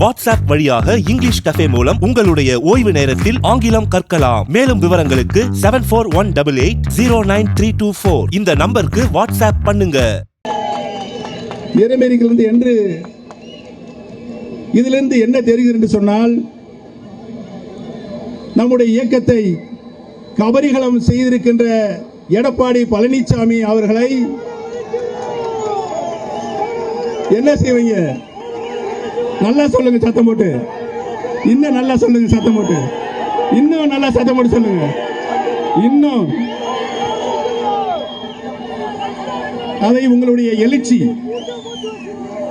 WhatsApp வழியாக English cafe மூலம் உங்களுடைய ஓய்வு நேரத்தில் ஆங்கிலம் கற்கலாம். மேலும் விவரங்களுக்கு seven four one double eight zero nine three two four இந்த நம்பருக்கு வாட்ஸ்அப் பண்ணுங்க. இறைமேரிகளிருந்து என்று இதிலிருந்து என்ன தெரிகிறது என்று சொன்னால் நம்முடைய இயக்கத்தை கபரிகளம் செய்திருக்கின்ற எடப்பாடி பழனிசாமி அவர்களை என்ன செய்வீங்க? நல்லா சொல்லுங்க சத்தம் போட்டு. இன்னும் நல்லா சொல்லுங்க சத்தம் போட்டு. இன்னும் நல்லா சத்தம் போட்டு சொல்லுங்க. இன்னும். அதை உங்களுடைய எழுச்சி.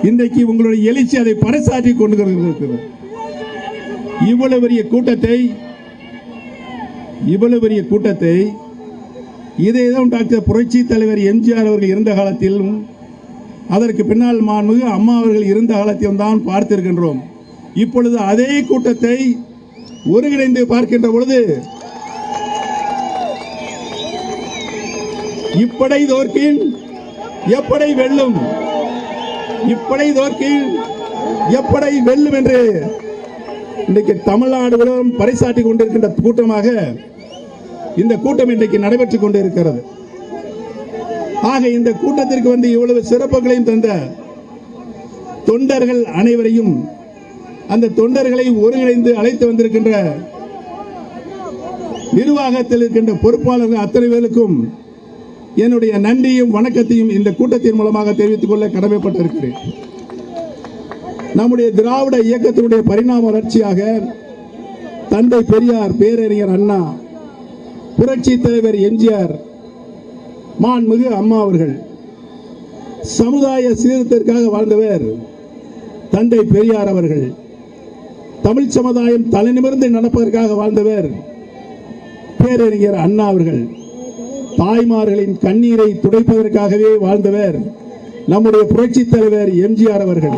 இன்றைக்கு உங்களுடைய எழுச்சி அதை பறைசாற்றி கொண்டு இருக்கிறது இவ்வளவு பெரிய கூட்டத்தை இவ்வளவு பெரிய கூட்டத்தை இதேதான் டாக்டர் புரட்சி தலைவர் எம்ஜிஆர் அவர்கள் இருந்த காலத்திலும் அதற்கு பின்னால் மாண்புமிகு அம்மா அவர்கள் இருந்த காலத்திலும் தான் பார்த்திருக்கின்றோம். இப்பொழுது அதே கூட்டத்தை ஒருங்கிணைந்து பார்க்கின்ற பொழுது இப்படை தோற்கின் எப்படை வெல்லும் இப்படை தோற்கின் எப்படை வெல்லும் என்று இன்றைக்கு தமிழ்நாடு முழுவதும் பறைசாட்டி கொண்டிருக்கின்ற கூட்டமாக இந்த கூட்டம் இன்றைக்கு நடைபெற்றுக் கொண்டிருக்கிறது. ஆக இந்த கூட்டத்திற்கு வந்து இவ்வளவு சிறப்புகளையும் தந்த தொண்டர்கள் அனைவரையும் அந்த தொண்டர்களை ஒருங்கிணைந்து அழைத்து வந்திருக்கின்ற நிர்வாகத்தில் இருக்கின்ற பொறுப்பாளர்கள் அத்தனை பேருக்கும் என்னுடைய நன்றியும் வணக்கத்தையும் இந்த கூட்டத்தின் மூலமாக தெரிவித்துக் கொள்ள கடமைப்பட்டிருக்கிறேன். நம்முடைய திராவிட இயக்கத்தினுடைய பரிணாம வளர்ச்சியாக தந்தை பெரியார் பேரறிஞர் அண்ணா புரட்சி தலைவர் எம்ஜிஆர் மாண்புமிகு அம்மா அவர்கள் சமுதாய சீர்திருத்திற்காக வாழ்ந்தவர் தந்தை பெரியார் அவர்கள் தமிழ் சமுதாயம் தலைநிமிர்ந்து நடப்பதற்காக வாழ்ந்தவர் பேரறிஞர் அண்ணா அவர்கள் தாய்மார்களின் கண்ணீரை துடைப்பதற்காகவே வாழ்ந்தவர் நம்முடைய புரட்சி தலைவர் எம்ஜிஆர் அவர்கள்.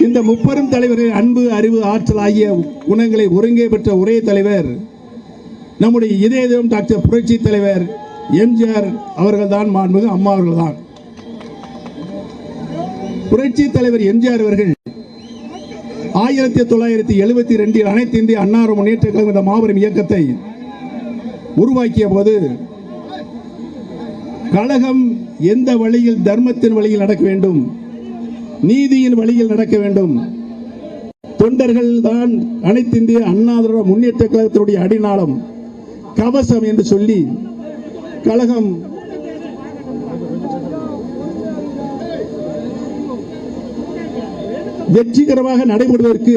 இந்த முப்பெரும் தலைவரின் அன்பு அறிவு ஆற்றல் ஆகிய குணங்களை ஒருங்கே பெற்ற ஒரே தலைவர் நம்முடைய இதயம் டாக்டர் புரட்சி தலைவர் எம்ஜிஆர் அவர்கள் தான் மாண்புமிகு அம்மா அவர்கள் தான் புரட்சி தலைவர் எம்ஜிஆர் அவர்கள் ஆயிரத்தி தொள்ளாயிரத்தி எழுபத்தி ரெண்டில் அனைத்து இந்திய அன்னார முன்னேற்ற கழகம் இந்த மாபெரும் இயக்கத்தை உருவாக்கிய போது கழகம் எந்த வழியில் தர்மத்தின் வழியில் நடக்க வேண்டும் நீதியின் வழியில் நடக்க வேண்டும் தொண்டர்கள் தான் அனைத்து இந்திய அண்ணாதிர முன்னேற்ற கழகத்தினுடைய அடிநாளம் கவசம் என்று சொல்லி கழகம். வெற்றிகரமாக நடைபெறுவதற்கு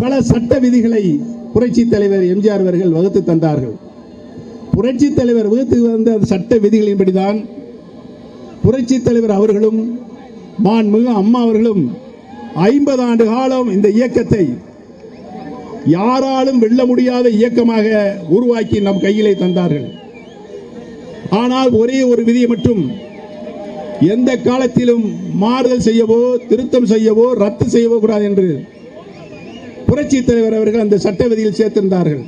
பல சட்ட விதிகளை புரட்சி தலைவர் எம்ஜிஆர் அவர்கள் வகுத்து தந்தார்கள். புரட்சி தலைவர் வகுத்து வந்த சட்ட விதிகளின்படிதான் புரட்சி தலைவர் அவர்களும் மாண்புமிகு அம்மா அவர்களும் ஐம்பது ஆண்டு காலம் இந்த இயக்கத்தை யாராலும் வெல்ல முடியாத இயக்கமாக உருவாக்கி நம் கையிலே தந்தார்கள். ஆனால் ஒரே ஒரு விதியை மட்டும். எந்த காலத்திலும் மாறுதல் செய்யவோ திருத்தம் செய்யவோ ரத்து செய்யவோ கூடாது என்று புரட்சி தலைவர் அவர்கள் அந்த சட்ட விதியில் சேர்த்திருந்தார்கள்.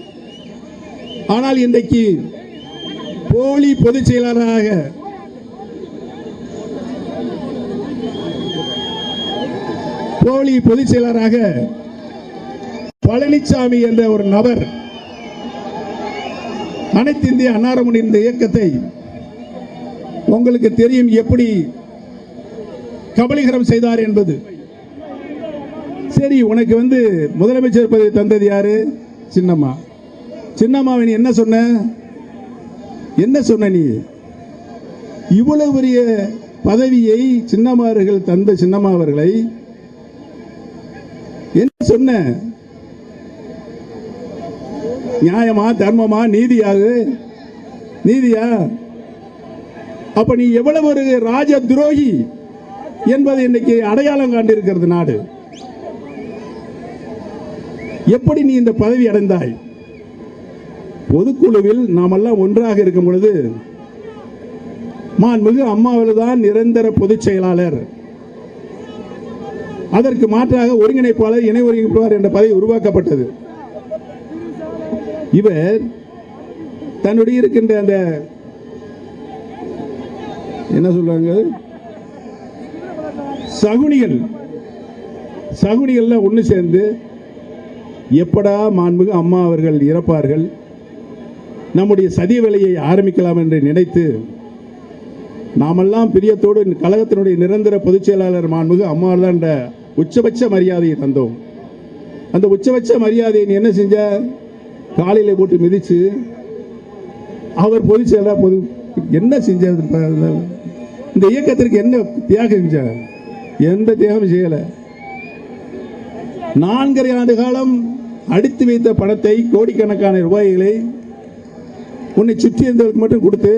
ஆனால் இன்றைக்கு போலி பொதுச் செயலாளராக போலி பொதுச் செயலாளராக பழனிசாமி என்ற ஒரு நபர் அனைத்து இந்திய அன்னாரமுனி இந்த இயக்கத்தை உங்களுக்கு தெரியும் எப்படி கபலீகரம் செய்தார் என்பது. சரி உனக்கு வந்து முதலமைச்சர் பதவி தந்தது யாரு? சின்னம்மா. சின்னம்மாவை நீ என்ன சொன்ன? என்ன சொன்ன நீ? இவ்வளவு பெரிய பதவியை சின்னம்மார்கள் தந்த சின்னம்மா அவர்களை என்ன சொன்ன? நியாயமா தர்மமா நீதியாது நீதியா? அப்ப நீ எவ்வளவு ஒரு ராஜ துரோகி என்பதை இன்னைக்கு அடையாளம் காண்டிருக்கிறது நாடு. எப்படி நீ இந்த பதவி அடைந்தாய்? பொதுக்குழுவில் நாமெல்லாம் ஒன்றாக இருக்கும் பொழுது மாண்புமிகு அம்மாவில் தான் நிரந்தர பொதுச் செயலாளர். அதற்கு மாற்றாக ஒருங்கிணைப்பாளர் இணை ஒருங்கிணைப்பாளர் என்ற பதவி உருவாக்கப்பட்டது. இவர் தன்னுடைய இருக்கின்ற அந்த என்ன சொல்றாங்க? சகுனிகள். சகுனிகள்லாம் ஒன்று சேர்ந்து எப்படா மாண்புக அம்மா அவர்கள் இறப்பார்கள்? நம்முடைய சதி வேலையை ஆரம்பிக்கலாம் என்று நினைத்து நாமெல்லாம் பிரியத்தோடு கழகத்தினுடைய நிரந்தர பொதுச் செயலாளர் மாண்புகு அம்மா என்ற உச்சபட்ச மரியாதையை தந்தோம். அந்த உச்சபட்ச மரியாதையை நீ என்ன செஞ்ச? காலையில் போட்டு மிதிச்சு அவர் பொதுச் செயலாளர் பொது என்ன செஞ்சார் இந்த இயக்கத்திற்கு என்ன தியாகம் செஞ்சார் எந்த தியாகம் செய்யலை. நான்கரை ஆண்டு காலம் அடித்து வைத்த பணத்தை கோடிக்கணக்கான ரூபாய்களை உன்னை சுற்றி இருந்தவருக்கு மட்டும் கொடுத்து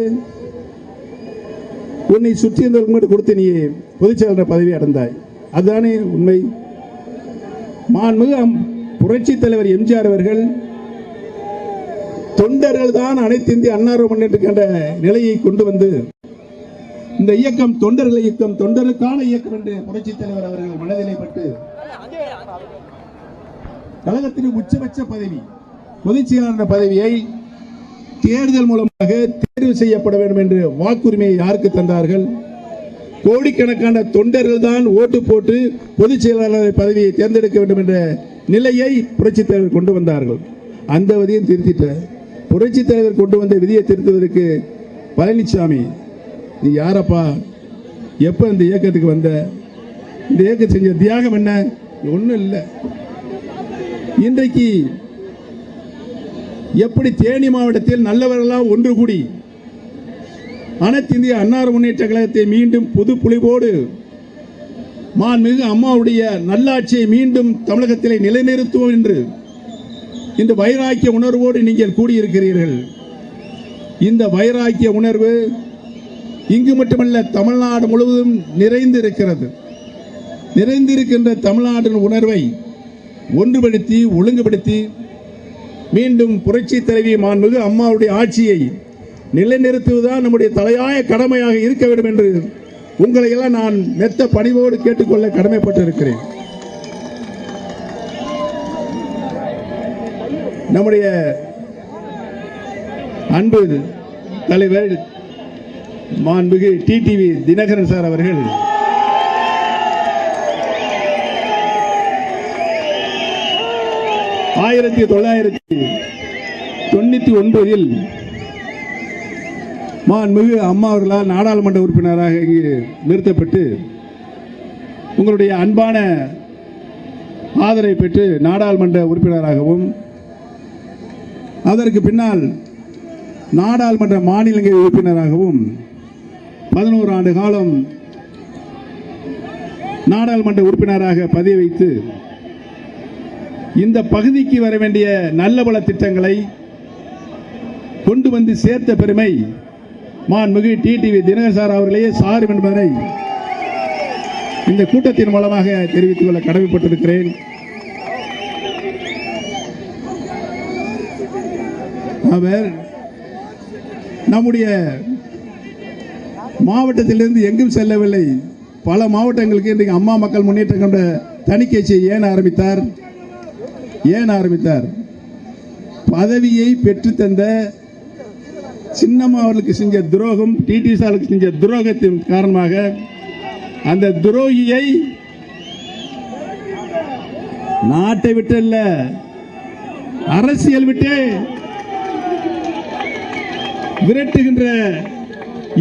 உன்னை சுற்றி இருந்தவருக்கு மட்டும் கொடுத்து நீ பொதுச்செயலாளர் பதவி அடைந்தாய். அதுதானே உண்மை. மாண்புமிகு புரட்சி தலைவர் எம்ஜிஆர் அவர்கள் தொண்டர்கள் தான் அனைத்து இந்திய அன்னார முன்னேற்ற கண்ட நிலையை கொண்டு வந்து இந்த இயக்கம் தொண்டர்கள் இயக்கம் தொண்டருக்கான இயக்கம் என்று புரட்சித் தலைவர் அவர்கள் மனதிலே பட்டு கழகத்தின் உச்சபட்ச பதவி பொதுச் செயலாளர் பதவியை தேர்தல் மூலமாக தேர்வு செய்யப்பட வேண்டும் என்று வாக்குரிமையை யாருக்கு தந்தார்கள்? கோடிக்கணக்கான தொண்டர்கள் தான் ஓட்டு போட்டு பொதுச் செயலாளர் பதவியை தேர்ந்தெடுக்க வேண்டும் என்ற நிலையை புரட்சித் தலைவர் கொண்டு வந்தார்கள். அந்த விதியும் திருத்திட்ட புரட்சித் தலைவர் கொண்டு வந்த விதியை திருத்துவதற்கு பழனிசாமி நீ யாரப்பா? எப்போ இந்த இயக்கத்துக்கு வந்த? இந்த இயக்கம் செஞ்ச தியாகம் என்ன? ஒன்றும் இல்லை. இன்றைக்கு எப்படி தேனி மாவட்டத்தில் நல்லவர்களாக ஒன்று கூடி அனைத்து இந்திய அன்னார் முன்னேற்ற கழகத்தை மீண்டும் புது புலிவோடு மாண்புமிகு அம்மாவுடைய நல்லாட்சியை மீண்டும் தமிழகத்திலே நிலைநிறுத்துவோம் என்று இந்த வைராக்கிய உணர்வோடு நீங்கள் கூடியிருக்கிறீர்கள். இந்த வைராக்கிய உணர்வு இங்கு மட்டுமல்ல தமிழ்நாடு முழுவதும் நிறைந்திருக்கிறது. நிறைந்திருக்கின்ற தமிழ்நாட்டின் உணர்வை ஒன்றுபடுத்தி ஒழுங்குபடுத்தி மீண்டும் புரட்சி தலைவி மாண்புமிகு அம்மாவுடைய ஆட்சியை நிலைநிறுத்துவதுதான் நம்முடைய தலையாய கடமையாக இருக்க வேண்டும் என்று உங்களை எல்லாம் நான் மெத்த பணிவோடு கேட்டுக்கொள்ள கடமைப்பட்டிருக்கிறேன். நம்முடைய அன்பு தலைவர் மாண்புகு டிடிவி தினகரன் சார் அவர்கள். ஆயிரத்தி தொள்ளாயிரத்தி தொண்ணூத்தி ஒன்பதில் மாண்புமிகு அம்மா அவர்களால் நாடாளுமன்ற உறுப்பினராக இங்கு நிறுத்தப்பட்டு உங்களுடைய அன்பான ஆதரவை பெற்று நாடாளுமன்ற உறுப்பினராகவும் அதற்கு பின்னால் நாடாளுமன்ற மாநிலங்களவை உறுப்பினராகவும் பதினோரு ஆண்டு காலம் நாடாளுமன்ற உறுப்பினராக பதவி வைத்து இந்த பகுதிக்கு வர வேண்டிய நல்ல பல திட்டங்களை கொண்டு வந்து சேர்த்த பெருமை மாண்புமிகு டிடிவி தினகர் அவர்களே சாரும் என்பதனை இந்த கூட்டத்தின் மூலமாக தெரிவித்துக் கொள்ள கடமைப்பட்டிருக்கிறேன். அவர் நம்முடைய மாவட்டத்திலிருந்து எங்கும் செல்லவில்லை. பல மாவட்டங்களுக்கு இன்றைக்கு அம்மா மக்கள் முன்னேற்றம் கொண்ட தணிக்கை செய்ய ஏன் ஆரம்பித்தார்? ஏன் ஆரம்பித்தார்? பதவியை பெற்றுத்தந்த சின்னம்மா அவர்களுக்கு செஞ்ச துரோகம் டிடி சாருக்கு செஞ்ச துரோகத்தின் காரணமாக அந்த துரோகியை நாட்டை விட்டு இல்ல அரசியல் விட்டு விரட்டுகின்ற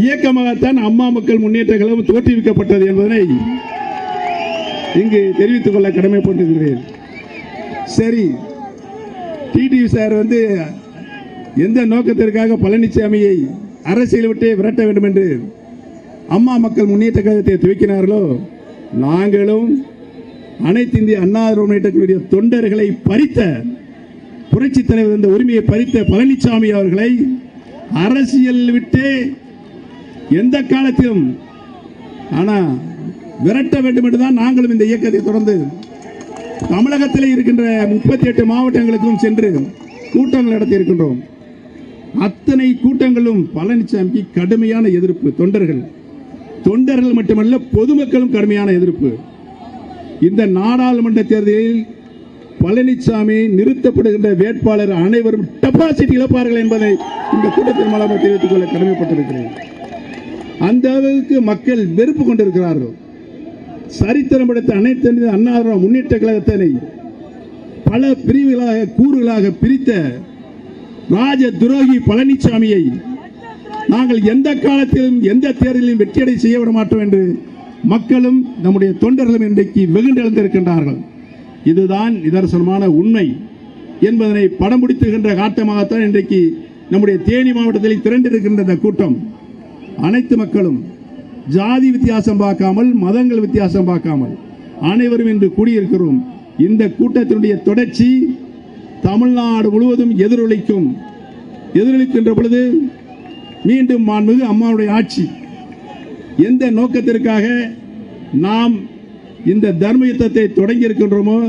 இயக்கமாகத்தான் அம்மா மக்கள் முன்னேற்ற கழகம் தோற்றுவிக்கப்பட்டது என்பதனை இங்கு தெரிவித்துக் கொள்ள கடமைப்பட்டிருக்கிறேன். சரி டிடிவி சார் வந்து எந்த நோக்கத்திற்காக பழனிசாமியை அரசியல் விட்டே விரட்ட வேண்டும் என்று அம்மா மக்கள் முன்னேற்ற கழகத்தை துவக்கினார்களோ நாங்களும் அனைத்து இந்திய அண்ணா தொண்டர்களை பறித்த புரட்சி தலைவர் இந்த உரிமையை பறித்த பழனிசாமி அவர்களை அரசியல் விட்டே எந்த காலத்திலும். ஆனால் விரட்ட வேண்டும் என்றுதான் நாங்களும் இந்த இயக்கத்தை தொடர்ந்து தமிழகத்தில் இருக்கின்ற முப்பத்தி எட்டு மாவட்டங்களுக்கும் சென்று கூட்டங்கள் நடத்தி இருக்கின்றோம் அத்தனை கூட்டங்களும் பழனிசாமிக்கு கடுமையான எதிர்ப்பு. தொண்டர்கள். தொண்டர்கள் மட்டுமல்ல பொதுமக்களும் கடுமையான எதிர்ப்பு. இந்த நாடாளுமன்ற தேர்தலில் பழனிசாமி நிறுத்தப்படுகின்ற வேட்பாளர் அனைவரும் டெபாசிட் இழப்பார்கள் என்பதை இந்த கூட்டத்தின் மூலமாக தெரிவித்துக் கொள்ள கடமைப்பட்டிருக்கிறேன். அந்த அளவுக்கு மக்கள் வெறுப்பு கொண்டிருக்கிறார்கள். சரித்திரம் படைத்த அனைத்து அன்னார அண்ணா முன்னேற்ற கழகத்தினை பல பிரிவுகளாக கூறுகளாக பிரித்த ராஜ துரோகி பழனிசாமியை நாங்கள் எந்த காலத்திலும் எந்த தேர்தலிலும் வெற்றியடை செய்ய விட மாட்டோம் என்று மக்களும் நம்முடைய தொண்டர்களும் இன்றைக்கு வெகுண்டெழுந்திருக்கின்றார்கள். இதுதான் நிதர்சனமான உண்மை என்பதனை படம் பிடித்துகின்ற காட்டமாகத்தான் இன்றைக்கு நம்முடைய தேனி மாவட்டத்தில் திரண்டிருக்கின்ற இந்த கூட்டம். அனைத்து மக்களும் ஜாதி வித்தியாசம் பார்க்காமல் மதங்கள் வித்தியாசம் பார்க்காமல் அனைவரும் இன்று கூடியிருக்கிறோம். இந்த கூட்டத்தினுடைய தொடர்ச்சி தமிழ்நாடு முழுவதும் எதிரொலிக்கும். எதிரொலிக்கின்ற பொழுது மீண்டும் மாண்புமிகு அம்மாவுடைய ஆட்சி. எந்த நோக்கத்திற்காக நாம் இந்த தர்ம யுத்தத்தை தொடங்கி இருக்கின்றோமோ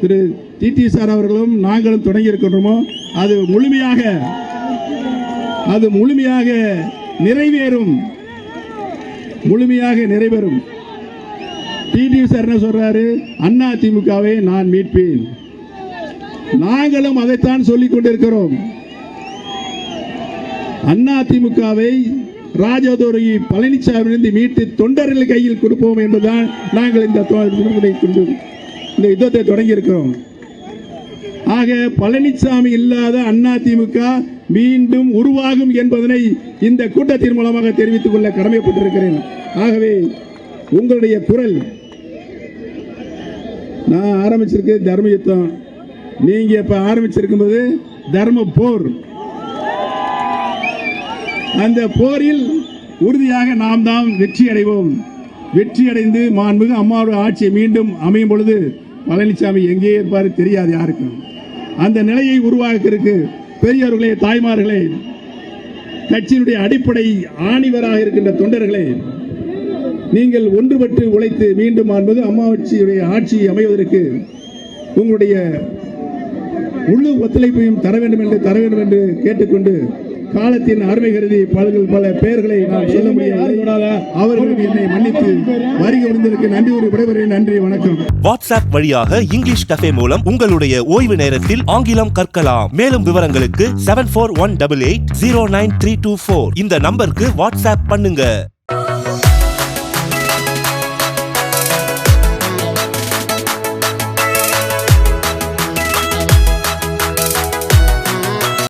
திரு டிடி சார் அவர்களும் நாங்களும் தொடங்கி இருக்கின்றோமோ அது முழுமையாக அது முழுமையாக நிறைவேறும். முழுமையாக நிறைவேறும். டிடி சார் என்ன சொல்றாரு அண்ணா திமுகவை நான் மீட்பேன். நாங்களும் அதைத்தான் சொல்லிக் கொண்டிருக்கிறோம். அண்ணா திமுகவை ராஜதுரை பழனிசாமியிலிருந்து மீட்டு தொண்டர்கள் கையில் கொடுப்போம் என்பதுதான் நாங்கள் இந்த இந்த யுத்தத்தை தொடங்கி இருக்கிறோம் ஆக பழனிசாமி இல்லாத அண்ணா திமுக மீண்டும் உருவாகும் என்பதனை இந்த கூட்டத்தின் மூலமாக தெரிவித்துக் கொள்ள கடமைப்பட்டிருக்கிறேன். ஆகவே உங்களுடைய குரல் நான் ஆரம்பிச்சிருக்கு தர்ம யுத்தம் நீங்க இப்ப ஆரம்பிச்சிருக்கும்போது தர்ம போர். அந்த போரில் உறுதியாக நாம் தான் வெற்றி அடைவோம். வெற்றி அடைந்து மாண்புமிகு அம்மாவோட ஆட்சியை மீண்டும் அமையும் பொழுது பழனிசாமி எங்கே இருப்பார் தெரியாது யாருக்கும். அந்த நிலையை உருவாக்கிறதுக்கு பெரியவர்களே தாய்மார்களே கட்சியினுடைய அடிப்படை ஆணிவராக இருக்கின்ற தொண்டர்களே நீங்கள் ஒன்றுபட்டு உழைத்து மீண்டும் மாண்புமிகு அம்மாவட்சியுடைய ஆட்சி அமைவதற்கு உங்களுடைய முழு ஒத்துழைப்பையும் தர வேண்டும் என்று தர வேண்டும் என்று கேட்டுக்கொண்டு காலத்தின் அருமை கருதி பல பல பெயர்களை நான் சொல்ல முடியாது. அவர்களும் என்னை மன்னித்து வருகை புரிந்ததற்கு நன்றி ஒரு விடைபெறுகிறேன். நன்றி வணக்கம். வாட்ஸ்அப் வழியாக இங்கிலீஷ் கஃபே மூலம் உங்களுடைய ஓய்வு நேரத்தில் ஆங்கிலம் கற்கலாம். மேலும் விவரங்களுக்கு seven four one double eight zero nine three two four இந்த நம்பருக்கு வாட்ஸ்அப் பண்ணுங்க.